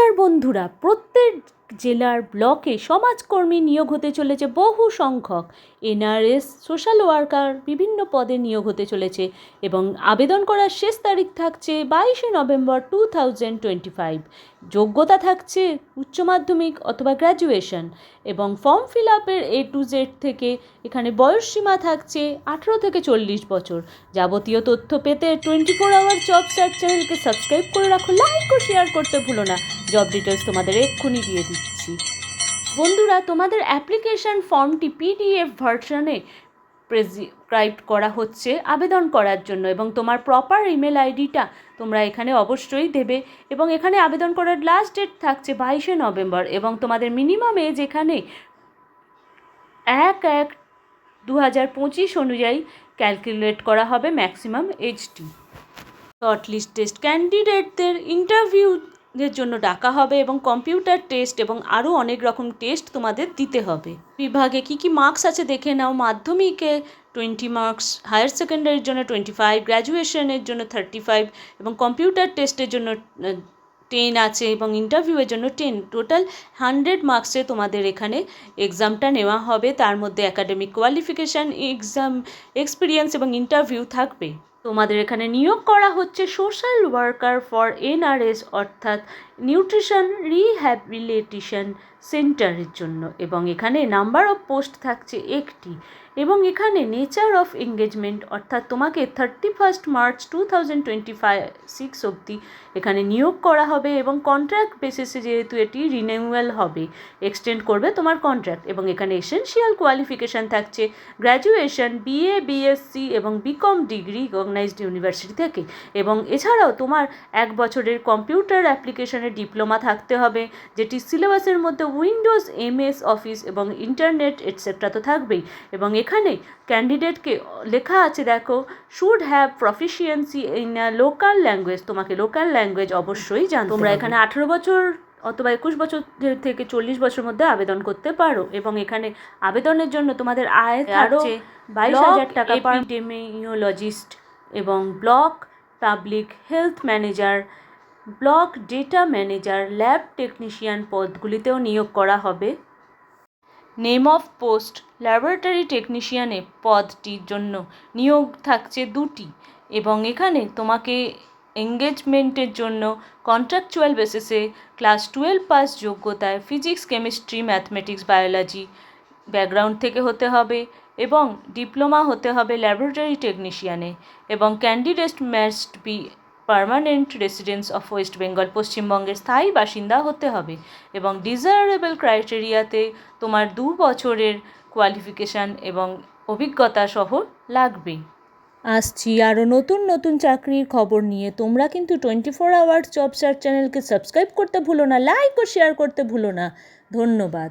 নমস্কার বন্ধুরা প্রত্যেক জেলার ব্লকে সমাজকর্মী নিয়োগ হতে চলেছে বহু সংখ্যক। এনআরএস, সোশ্যাল ওয়ার্কার বিভিন্ন পদে নিয়োগ হতে চলেছে এবং আবেদন করার শেষ তারিখ থাকছে বাইশে November two thousand twenty five যোগ্যতা থাকছে উচ্চ মাধ্যমিক অথবা গ্র্যাজুয়েশন এবং ফর্ম ফিল আপের এ টু জেড থেকে এখানে বয়সসীমা থাকছে আঠেরো থেকে চল্লিশ বছর। যাবতীয় তথ্য পেতে twenty four hour job search চ্যানেলকে সাবস্ক্রাইব করে রাখো লাইক ও শেয়ার করতে ভুলো না। জব ডিটেলস তোমাদের এক্ষুনি দিয়ে দিচ্ছি। বন্ধুরা, তোমাদের অ্যাপ্লিকেশন ফর্মটি পিডিএফ ভার্সনে প্রেসক্রাইব করা হচ্ছে আবেদন করার জন্য এবং তোমার প্রপার ইমেল আইডিটা তোমরা এখানে অবশ্যই দেবে এবং এখানে আবেদন করার লাস্ট ডেট থাকছে বাইশে নভেম্বর এবং তোমাদের মিনিমাম এজ এখানে এক এক দু হাজার পঁচিশ অনুযায়ী ক্যালকুলেট করা হবে ম্যাক্সিমাম শর্টলিস্ট টেস্ট ক্যান্ডিডেটদের ইন্টারভিউদের জন্য ডাকা হবে এবং কম্পিউটার টেস্ট এবং আরও অনেক রকম টেস্ট তোমাদের দিতে হবে। বিভাগে কী কী মার্কস আছে দেখে নাও। মাধ্যমিকে টোয়েন্টি মার্কস হায়ার সেকেন্ডারির জন্য টোয়েন্টি ফাইভ গ্র্যাজুয়েশনের জন্য থার্টি ফাইভ এবং কম্পিউটার টেস্টের জন্য টেন আছে এবং ইন্টারভিউয়ের জন্য টেন টোটাল হান্ড্রেড মার্কসে তোমাদের এখানে এক্সামটা নেওয়া হবে। তার মধ্যে একাডেমিক কোয়ালিফিকেশান এক্সাম এক্সপিরিয়েন্স এবং ইন্টারভিউ থাকবে। তোমাদের এখানে নিয়োগ করা হচ্ছে সোশ্যাল ওয়ার্কার ফর এনআরএস অর্থাৎ নিউট্রিশন রিহ্যাবিলিটেশন সেন্টারের জন্য। এবং এখানে নাম্বার অফ পোস্ট থাকছে একটি। এবং এখানে নেচার অফ এঙ্গেজমেন্ট অর্থাৎ তোমাকে thirty first March two thousand twenty five six অবধি এখানে নিয়োগ করা হবে এবং কন্ট্রাক্ট বেসিসে যেহেতু এটি রিনিউয়াল হবে এক্সটেন্ড করবে তোমার কন্ট্রাক্ট এবং এখানে এসেনশিয়াল কোয়ালিফিকেশান থাকছে গ্র্যাজুয়েশন বিএ বিএসসি এবং বিকম ডিগ্রি রিকগনাইজড ইউনিভার্সিটি থেকে এবং এছাড়াও তোমার এক বছরের কম্পিউটার অ্যাপ্লিকেশনের ডিপ্লোমা থাকতে হবে, যেটি সিলেবাসের মধ্যে উইন্ডোজ এমএস অফিস এবং ইন্টারনেট এটসেট্রা তো থাকবেই এবং এখানে ক্যান্ডিডেটকে লেখা আছে দেখো should have proficiency in local language তোমাকে লোকাল ল্যাঙ্গুয়েজ অবশ্যই জান তোমরা এখানে আঠেরো বছর অথবা একুশ বছর থেকে চল্লিশ বছর মধ্যে আবেদন করতে পারো এবং এখানে আবেদনের জন্য তোমাদের আয় থাকছে বাইশ হাজার টাকা এপিডেমিওলজিস্ট এবং block public health manager block data manager lab technician পদগুলিতেও নিয়োগ করা হবে। নেম অফ পোস্ট ল্যাবরেটরি টেকনিশিয়ানে পদটির জন্য নিয়োগ থাকছে দুটি এবং এখানে তোমাকে এঙ্গেজমেন্টের জন্য কন্ট্রাকচুয়াল বেসিসে ক্লাস টুয়েলভ পাস যোগ্যতায় physics chemistry mathematics biology background থেকে হতে হবে এবং ডিপ্লোমা হতে হবে ল্যাবরেটরি টেকনিশিয়ানে এবং candidate must be permanent residence of West Bengal পশ্চিমবঙ্গের স্থায়ী বাসিন্দা হতে হবে এবং ডিজায়ারেবল ক্রাইটেরিয়াতে তোমার দু বছরের কোয়ালিফিকেশান এবং অভিজ্ঞতা সহ লাগবে। আসছি আরও নতুন নতুন চাকরির খবর নিয়ে। তোমরা কিন্তু twenty four hours job search চ্যানেলকে সাবস্ক্রাইব করতে ভুলো না লাইক ও শেয়ার করতে ভুলো না। ধন্যবাদ।